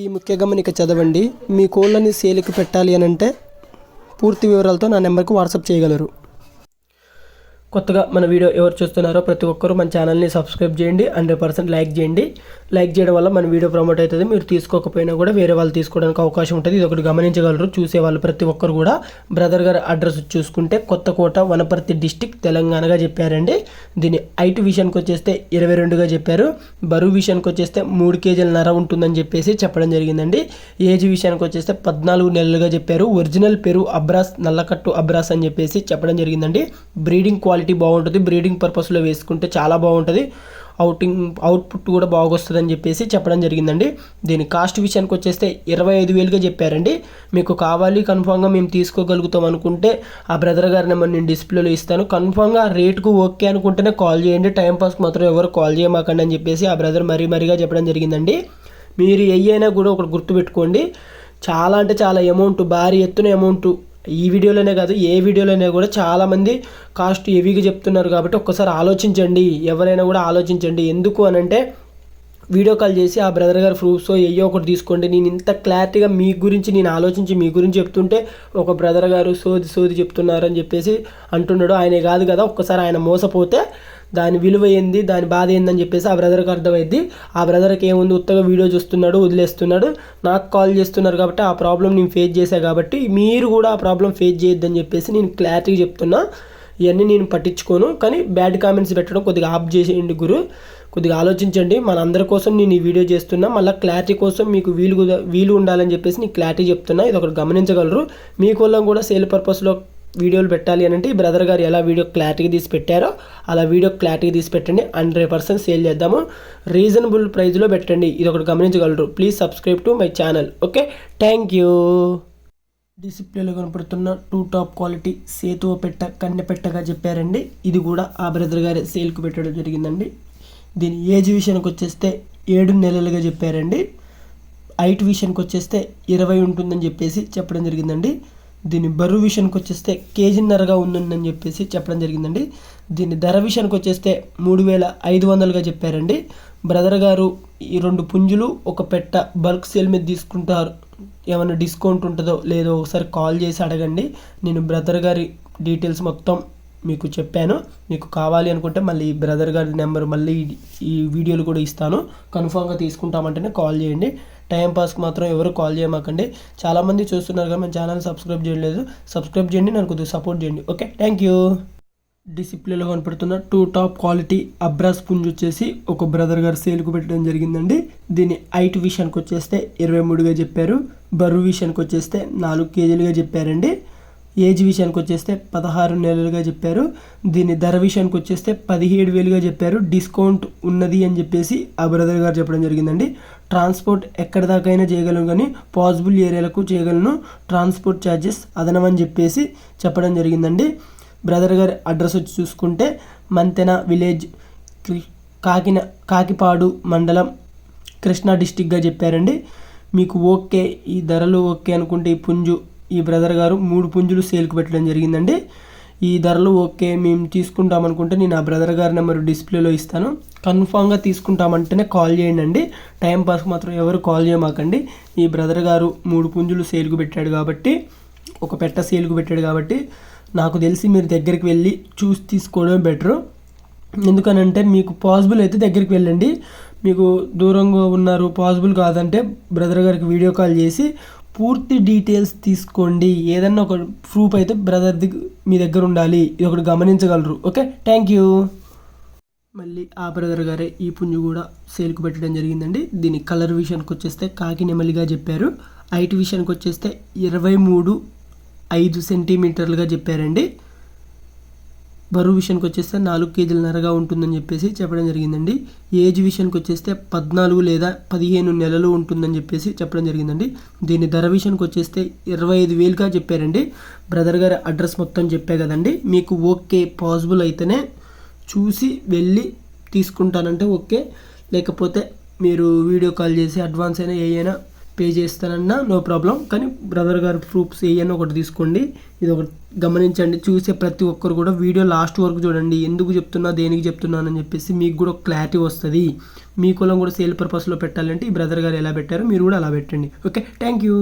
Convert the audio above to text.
ఈ ముఖ్య గమనిక చదవండి. మీ కోళ్ళని సేలుకి పెట్టాలి అని అంటే పూర్తి వివరాలతో నా నెంబర్కి వాట్సాప్ చేయగలరు. కొత్తగా మన వీడియో ఎవరు చూస్తున్నారో ప్రతి ఒక్కరూ మన ఛానల్ని సబ్స్క్రైబ్ చేయండి హండ్రెడ్ పర్సెంట్ లైక్ చేయండి. లైక్ చేయడం వల్ల మన వీడియో ప్రమోట్ అవుతుంది. మీరు తీసుకోకపోయినా కూడా వేరే వాళ్ళు తీసుకోవడానికి అవకాశం ఉంటుంది. ఇది ఒకటి గమనించగలరు చూసే వాళ్ళు ప్రతి ఒక్కరు కూడా. బ్రదర్ గారి అడ్రస్ చూసుకుంటే కొత్తకోట వనపర్తి డిస్టిక్ తెలంగాణగా చెప్పారండి. దీని హైట్ విషయానికి వచ్చేస్తే ఇరవై రెండుగా చెప్పారు. బరువు విషయానికి వచ్చేస్తే మూడు కేజీల నర ఉంటుందని చెప్పేసి చెప్పడం జరిగిందండి. ఏజ్ విషయానికి వచ్చేస్తే పద్నాలుగు నెలలుగా చెప్పారు. ఒరిజినల్ పెరు అబ్రాస్ నల్లకట్టు అబ్రాస్ అని చెప్పేసి చెప్పడం జరిగిందండి. బ్రీడింగ్ క్వాలిటీ బాగుంటుంది. బ్రీడింగ్ పర్పస్లో వేసుకుంటే చాలా బాగుంటుంది. అవుటింగ్ అవుట్పుట్ కూడా బాగొస్తుంది అని చెప్పేసి చెప్పడం జరిగిందండి. దీని కాస్ట్ విషయానికి వచ్చేస్తే ఇరవై ఐదు వేలుగా చెప్పారండి. మీకు కావాలి కన్ఫామ్గా మేము తీసుకోగలుగుతాం అనుకుంటే ఆ బ్రదర్ గారి నెంబర్ నేను డిస్ప్లేలో ఇస్తాను. కన్ఫామ్గా రేటుకు ఓకే అనుకుంటేనే కాల్ చేయండి. టైం పాస్కి మాత్రం ఎవరు కాల్ చేయమాకండి అని చెప్పేసి ఆ బ్రదర్ మరీ మరీగా చెప్పడం జరిగిందండి. మీరు ఏ అయినా కూడా ఒకటి గుర్తుపెట్టుకోండి. చాలా అంటే చాలా అమౌంట్ భారీ ఎత్తున అమౌంట్ ఈ వీడియోలోనే కాదు ఏ వీడియోలోనే కూడా చాలామంది కాస్ట్ హెవీగా చెప్తున్నారు కాబట్టి ఒక్కసారి ఆలోచించండి ఎవరైనా కూడా ఆలోచించండి. ఎందుకు అని అంటే వీడియో కాల్ చేసి ఆ బ్రదర్ గారి ప్రూఫ్స్ ఏయో ఒకటి తీసుకోండి నేను ఇంత క్లారిటీగా మీ గురించి నేను ఆలోచించి మీ గురించి చెప్తుంటే ఒక బ్రదర్ గారు సోది సోది చెప్తున్నారు అని చెప్పేసి అంటున్నాడు. ఆయనే కాదు కదా ఒక్కసారి ఆయన మోసపోతే దాని విలువ ఏంది దాని బాధ ఏందని చెప్పేసి ఆ బ్రదర్కి అర్థమైంది ఆ బ్రదర్కి ఏముంది ఉత్తగా వీడియో చూస్తున్నాడు వదిలేస్తున్నాడు. నాకు కాల్ చేస్తున్నారు కాబట్టి ఆ ప్రాబ్లం నేను ఫేస్ చేశాను కాబట్టి మీరు కూడా ఆ ప్రాబ్లం ఫేస్ చేయొద్దని చెప్పేసి నేను క్లారిటీగా చెప్తున్నా. ఇవన్నీ నేను పట్టించుకోను. కానీ బ్యాడ్ కామెంట్స్ పెట్టడం కొద్దిగా ఆఫ్ చేసేయండి గురు. కొద్దిగా ఆలోచించండి. మన అందరి కోసం నేను ఈ వీడియో చేస్తున్నా. మళ్ళీ క్లారిటీ కోసం మీకు వీలు వీలు ఉండాలని చెప్పేసి నీకు క్లారిటీ చెప్తున్నా. ఇది ఒకటి గమనించగలరు. మీ కోళ్ళం కూడా సేల్ పర్పస్లో వీడియోలు పెట్టాలి అని అంటే ఈ బ్రదర్ గారు ఎలా వీడియో క్లారిటీగా తీసి పెట్టారో అలా వీడియో క్లారిటీగా తీసి పెట్టండి. హండ్రెడ్ పర్సెంట్ సేల్ చేద్దాము. రీజనబుల్ ప్రైస్లో పెట్టండి. ఇది ఒకటి గమనించగలరు. Please subscribe to my channel okay thank you డిసిప్లేలో కనపడుతున్న టూ టాప్ క్వాలిటీ సేతువ పెట్ట కన్నె పెట్టగా చెప్పారండి. ఇది కూడా ఆ బ్రదర్ గారి సేల్కి పెట్టడం జరిగిందండి. దీని ఏజ్ విషయానికి వచ్చేస్తే ఏడు నెలలుగా చెప్పారండి. హైట్ విషయానికి వచ్చేస్తే ఇరవై ఉంటుందని చెప్పేసి చెప్పడం జరిగిందండి. దీని బరువు విషయానికి వచ్చేస్తే కేజీన్నరగా ఉందని చెప్పేసి చెప్పడం జరిగిందండి. దీని ధర విషయానికి వచ్చేస్తే మూడు వేల ఐదు వందలుగా చెప్పారండి. బ్రదర్ గారు ఈ రెండు పుంజులు ఒక పెట్ట బల్క్ సేల్ మీద తీసుకుంటారు. ఏమైనా డిస్కౌంట్ ఉంటుందో లేదో ఒకసారి కాల్ చేసి అడగండి. నేను బ్రదర్ గారి డీటెయిల్స్ మొత్తం మీకు చెప్పాను. మీకు కావాలి అనుకుంటే మళ్ళీ బ్రదర్ గారి నెంబర్ మళ్ళీ ఈ- ఈ వీడియోలు కూడా ఇస్తాను. కన్ఫామ్గా తీసుకుంటామంటేనే కాల్ చేయండి. టైంపాస్కి మాత్రం ఎవరు కాల్ చేయమాకండి. చాలామంది చూస్తున్నారు కానీ మన ఛానల్ సబ్స్క్రైబ్ చేయలేదు సబ్స్క్రైబ్ చేయండి నన్ను కొద్దిగా సపోర్ట్ చేయండి. Okay thank you. డిసిప్లిన్లో కనపడుతున్న టూ టాప్ క్వాలిటీ అబ్రాస్ పుంజ్ వచ్చేసి ఒక బ్రదర్ గారు సేల్కు పెట్టడం జరిగిందండి. దీని హైట్ విషయానికి వచ్చేస్తే ఇరవై మూడుగా చెప్పారు. బరువు విషయానికి వచ్చేస్తే నాలుగు కేజీలుగా చెప్పారండి. ఏజ్ విషయానికి వచ్చేస్తే పదహారు నెలలుగా చెప్పారు. దీని ధర విషయానికి వచ్చేస్తే పదిహేడు వేలుగా చెప్పారు. డిస్కౌంట్ ఉన్నది అని చెప్పేసి ఆ బ్రదర్ గారు చెప్పడం జరిగిందండి. ట్రాన్స్పోర్ట్ ఎక్కడి దాకైనా చేయగలను కానీ పాసిబుల్ ఏరియాలకు చేయగలను. ట్రాన్స్పోర్ట్ ఛార్జెస్ అదనమని చెప్పేసి చెప్పడం జరిగిందండి. బ్రదర్ గారి అడ్రస్ వచ్చి చూసుకుంటే మంతెన విలేజ్ కాకిన కాకిపాడు మండలం కృష్ణా డిస్టిక్గా చెప్పారండి. మీకు ఓకే ఈ ధరలు ఓకే అనుకుంటే ఈ పుంజు ఈ బ్రదర్ గారు మూడు పుంజులు సేల్కి పెట్టడం జరిగిందండి. ఈ ధరలు ఓకే మేము తీసుకుంటాం అనుకుంటే నేను ఆ బ్రదర్ గారి నెంబర్ డిస్ప్లేలో ఇస్తాను. కన్ఫామ్గా తీసుకుంటామంటేనే కాల్ చేయండి టైం పాస్కి మాత్రం ఎవరు కాల్ చేయమాకండి. ఈ బ్రదర్ గారు మూడు పుంజులు సేల్కు పెట్టాడు కాబట్టి ఒక పెట్ట సేల్కు పెట్టాడు కాబట్టి నాకు తెలిసి మీరు దగ్గరికి వెళ్ళి చూసి తీసుకోవడం బెటరు. ఎందుకనంటే మీకు పాసిబుల్ అయితే దగ్గరికి వెళ్ళండి. మీకు దూరంగా ఉన్నారు పాసిబుల్ కాదంటే బ్రదర్ గారికి వీడియో కాల్ చేసి పూర్తి డీటెయిల్స్ తీసుకోండి. ఏదన్నా ఒక ప్రూఫ్ అయితే బ్రదర్ది మీ దగ్గర ఉండాలి. ఇది ఒకటి గమనించగలరు. ఓకే థ్యాంక్ యూ మళ్ళీ ఆ బ్రదర్ గారే ఈ పుంజు కూడా సేల్కు పెట్టడం జరిగిందండి. దీని కలర్ విషయానికి వచ్చేస్తే కాకి నెమలిగా చెప్పారు. హైట్ విషయానికి వచ్చేస్తే ఇరవై మూడు ఐదు సెంటీమీటర్లుగా చెప్పారండి. బరువు విషయానికి వచ్చేస్తే నాలుగు కేజీలన్నరగా ఉంటుందని చెప్పేసి చెప్పడం జరిగిందండి. ఏజ్ విషయానికి వచ్చేస్తే పద్నాలుగు లేదా పదిహేను నెలలు ఉంటుందని చెప్పేసి చెప్పడం జరిగిందండి. దీని ధర విషయానికి వచ్చేస్తే ఇరవై ఐదు వేలుగా చెప్పారండి. బ్రదర్ గారి అడ్రస్ మొత్తం చెప్పే కదండి. మీకు ఓకే పాసిబుల్ అయితేనే చూసి వెళ్ళి తీసుకుంటానంటే ఓకే. లేకపోతే మీరు వీడియో కాల్ చేసి అడ్వాన్స్ అయినా ఏ అయినా పే చేస్తానన్నా నో ప్రాబ్లం కానీ బ్రదర్ గారు ప్రూఫ్స్ ఏయని ఒకటి తీసుకోండి. ఇది ఒకటి గమనించండి. చూసే ప్రతి ఒక్కరు కూడా వీడియో లాస్ట్ వరకు చూడండి. ఎందుకు చెప్తున్నా దేనికి చెప్తున్నానని చెప్పేసి మీకు కూడా క్లారిటీ వస్తుంది. మీ కులం కూడా సేల్ పర్పస్లో పెట్టాలంటే ఈ బ్రదర్ గారు ఎలా పెట్టారో మీరు కూడా అలా పెట్టండి. Okay thank you